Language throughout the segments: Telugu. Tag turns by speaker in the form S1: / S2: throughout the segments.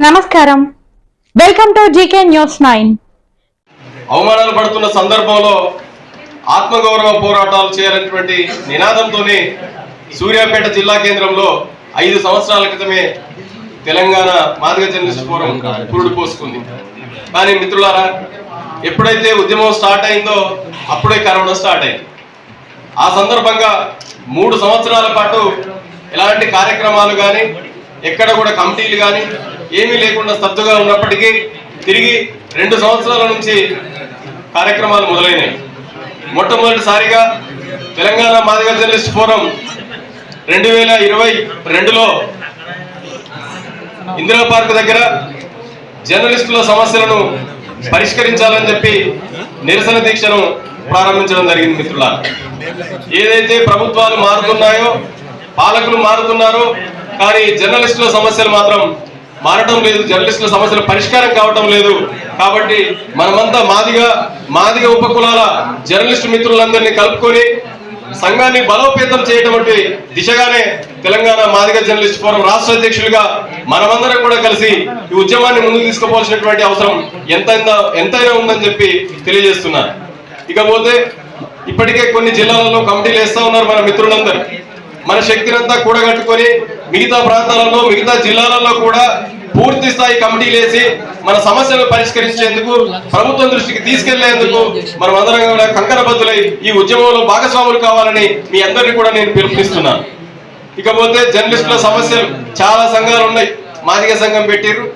S1: నమస్కారం. Welcome to GK news nine
S2: అవమానాలు పడుతున్న సందర్భంలో ఆత్మగౌరవ పోరాటాలు చేయాలనేటువంటి నినాదంతోనే సూర్యాపేట జిల్లా కేంద్రంలో ఐదు సంవత్సరాల క్రితమే తెలంగాణ మాదిగ జర్నలిస్ట్ ఫోరం పురుడు పోసుకుంది. కానీ మిత్రులారా ఎప్పుడైతే ఉద్యమం స్టార్ట్ అయిందో అప్పుడే కరోనా స్టార్ట్ అయింది. ఆ సందర్భంగా మూడు సంవత్సరాల పాటు ఎలాంటి కార్యక్రమాలు కానీ ఎక్కడ కూడా కమిటీలు కానీ ఏమీ లేకుండా స్తబ్దుగా ఉన్నప్పటికీ తిరిగి రెండు సంవత్సరాల నుంచి కార్యక్రమాలు మొదలైనవి మొట్టమొదటిసారిగా తెలంగాణ మాదిగ జర్నలిస్ట్ ఫోరం రెండు వేల ఇరవై రెండులో ఇందిరా పార్క్ దగ్గర జర్నలిస్టుల సమస్యలను పరిష్కరించాలని చెప్పి నిరసన దీక్షను ప్రారంభించడం జరిగింది మిత్రుల ఏదైతే ప్రభుత్వాలు మారుతున్నాయో పాలకులు మారుతున్నారో కానీ జర్నలిస్టుల సమస్యలు మాత్రం మారడం లేదు జర్నలిస్టుల సమస్యలు పరిష్కారం కావటం లేదు. కాబట్టి మనమంతా మాదిగా మాదిగ ఉపకులాల జర్నలిస్టు మిత్రులందరినీ కలుపుకొని సంఘాన్ని బలోపేతం చేయటువంటి దిశగానే తెలంగాణ మాదిగ జర్నలిస్ట్ ఫోరం రాష్ట్ర అధ్యక్షులుగా మనమందరం కూడా కలిసి ఈ ఉద్యమాన్ని ముందుకు తీసుకుపోవాల్సినటువంటి అవసరం ఎంత ఎంతైనా ఉందని చెప్పి తెలియజేస్తున్నారు ఇకపోతే ఇప్పటికే కొన్ని జిల్లాలలో కమిటీలు వేస్తా ఉన్నారు మన మిత్రులందరూ. మన శక్తినంతా కూడగట్టుకొని మిగతా ప్రాంతాలలో మిగతా జిల్లాలలో కూడా పూర్తి స్థాయి కమిటీలు వేసి మన సమస్యలు పరిష్కరించేందుకు ప్రభుత్వం దృష్టికి తీసుకెళ్ళేందుకు మనం అందరం కూడా కంకరబద్దులై ఈ ఉద్యమంలో భాగస్వాములు కావాలని మీ అందరినీ కూడా నేను పిలుపునిస్తున్నాను. ఇకపోతే జర్నలిస్టుల సమస్యలు చాలా సంఘాలు ఉన్నాయి. మాదిగ సంఘం పెట్టిర్రు.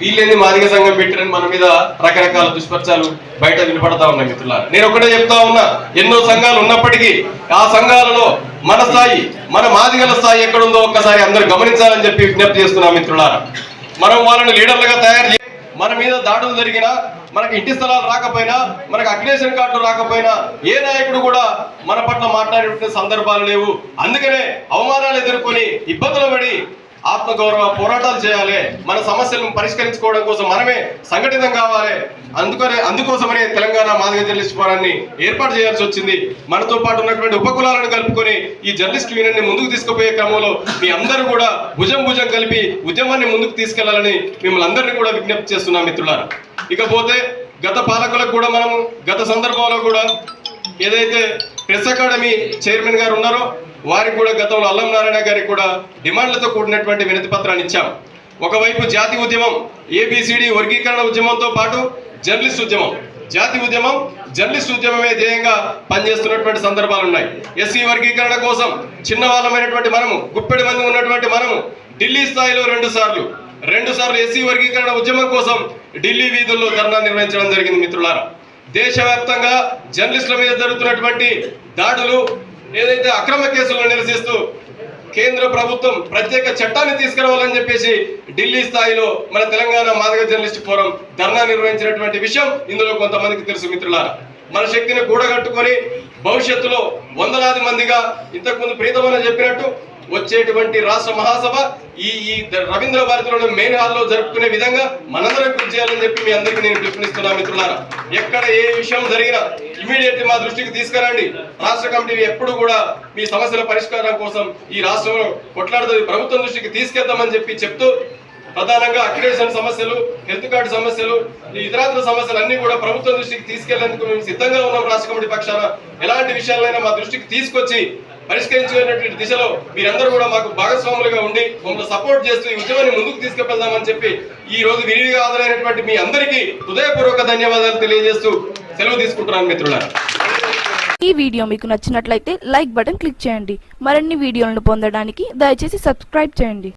S2: వీళ్ళేంది మాదిగ సంఘం పెట్టారని మన మీద రకరకాల దుష్పర్చాలు బయట వినపడతా ఉన్నాయి మిత్రులారా. నేను ఒకటే చెప్తా ఉన్నా ఎన్నో సంఘాలు ఉన్నప్పటికీ ఆ సంఘాలలో మన స్థాయి మన మాదిగల స్థాయి ఎక్కడుందో ఒక్కసారి అందరు గమనించాలని చెప్పి విజ్ఞప్తి చేస్తున్నాం మిత్రులారా. మనం వాళ్ళని లీడర్లుగా తయారు చేసి మన మీద దాడులు జరిగినా మనకి ఇంటి స్థలాలు రాకపోయినా మనకు అగ్నేషన్ కార్డులు రాకపోయినా ఏ నాయకుడు కూడా మన పట్ల మాట్లాడేటువంటి సందర్భాలు లేవు. అందుకనే అవమానాలు ఎదుర్కొని ఇబ్బందులు పడి ఆత్మగౌరవ పోరాటాలు చేయాలి. మన సమస్యలను పరిష్కరించుకోవడం కోసం మనమే సంఘటితం కావాలి. అందుకనే అందుకోసమనే తెలంగాణ మాదిగ జర్నలిస్ట్ ఫోరాన్ని ఏర్పాటు చేయాల్సి వచ్చింది. మనతో పాటు ఉన్నటువంటి ఉపకులాలను కలుపుకొని ఈ జర్నలిస్ట్ యూనియన్ని ముందుకు తీసుకుపోయే క్రమంలో మీ అందరూ కూడా భుజం భుజం కలిపి ఉద్యమాన్ని ముందుకు తీసుకెళ్ళాలని మిమ్మల్ని అందరినీ కూడా విజ్ఞప్తి చేస్తున్నాం మిత్రులారా. ఇకపోతే గత పాలకులకు కూడా మనం గత సందర్భంలో కూడా ఏదైతే ప్రెస్ అకాడమీ చైర్మన్ గారు ఉన్నారో వారికి కూడా గతంలో అల్లం నారాయణ గారికి కూడా డిమాండ్లతో కూడినటువంటి వినతి పత్రాన్ని ఇచ్చాం. ఒకవైపు జాతి ఉద్యమం ఏబిసిడి వర్గీకరణ ఉద్యమంతో పాటు జర్నలిస్ట్ ఉద్యమం. జాతి ఉద్యమం జర్నలిస్ట్ ఉద్యమమే ధ్యేయంగా పనిచేస్తున్నటువంటి సందర్భాలు ఉన్నాయి. ఎస్సీ వర్గీకరణ కోసం చిన్న వాళ్ళమైనటువంటి మనము గుప్పెడి మంది ఉన్నటువంటి మనము ఢిల్లీ స్థాయిలో రెండు సార్లు రెండు సార్లు ఎస్సీ వర్గీకరణ ఉద్యమం కోసం ఢిల్లీ వీధుల్లో ధర్నా నిర్వహించడం జరిగింది మిత్రులారా. దేశవ్యాప్తంగా జర్నలిస్టుల మీద జరుగుతున్నటువంటి దాడులు ఏదైతే అక్రమ కేసులను నిరసిస్తూ కేంద్ర ప్రభుత్వం ప్రత్యేక చట్టాన్ని తీసుకురావాలని చెప్పేసి ఢిల్లీ స్థాయిలో మన తెలంగాణ మాదక జర్నలిస్ట్ ఫోరం ధర్నా నిర్వహించినటువంటి విషయం ఇందులో కొంతమందికి తెలుసు మిత్రులారా. మన శక్తిని కూడగట్టుకొని భవిష్యత్తులో వందలాది మందిగా ఇంతకుముందు ప్రీతమని చెప్పినట్టు వచ్చేటువంటి రాష్ట్ర మహాసభ ఈ ఈ రవీంద్ర భారతిలో మెయిన్ హాల్లో జరుపుకునే విధంగా మనందరం కృషి చేయాలని చెప్పి మీ అందరికీ నేను పిలుపునిస్తున్నా మిత్రులారా. ఎక్కడ ఏ విషయం జరిగినా ఇమీడియట్ మా దృష్టికి తీసుకురండి. రాష్ట్ర కమిటీ ఎప్పుడు కూడా మీ సమస్యల పరిష్కారం కోసం ఈ రాష్ట్రంలో కొట్లాడుతుంది. ప్రభుత్వం దృష్టికి తీసుకెళ్తామని చెప్పి చెప్తూ ప్రధానంగా అక్రిడేషన్ సమస్యలు హెల్త్ కార్డు సమస్యలు ఈ ఇతరాత్ర సమస్యలు అన్ని కూడా ప్రభుత్వం దృష్టికి తీసుకెళ్ళేందుకు మేము సిద్ధంగా ఉన్నాం రాష్ట్ర కమిటీ పక్షాన. ఎలాంటి విషయాలైనా మా దృష్టికి తీసుకొచ్చి పరిష్కరించుకునేటువంటి దిశలో మీరందరూ కూడా మాకు భాగస్వాములుగా ఉండి మమ్మల్ని సపోర్ట్ చేస్తూ ఈ ఉద్యమాన్ని ముందుకు తీసుకెళ్దామని చెప్పి ఈ రోజు విరివిగా హాజరైనటువంటి మీ అందరికీ హృదయపూర్వక ధన్యవాదాలు తెలియజేస్తూ సెలవు తీసుకుంటున్నాను మిత్రులారా.
S3: ఈ వీడియో మీకు నచ్చినట్లయితే లైక్ బటన్ క్లిక్ చేయండి. మరిన్ని వీడియోలను పొందడానికి దయచేసి సబ్స్క్రైబ్ చేయండి.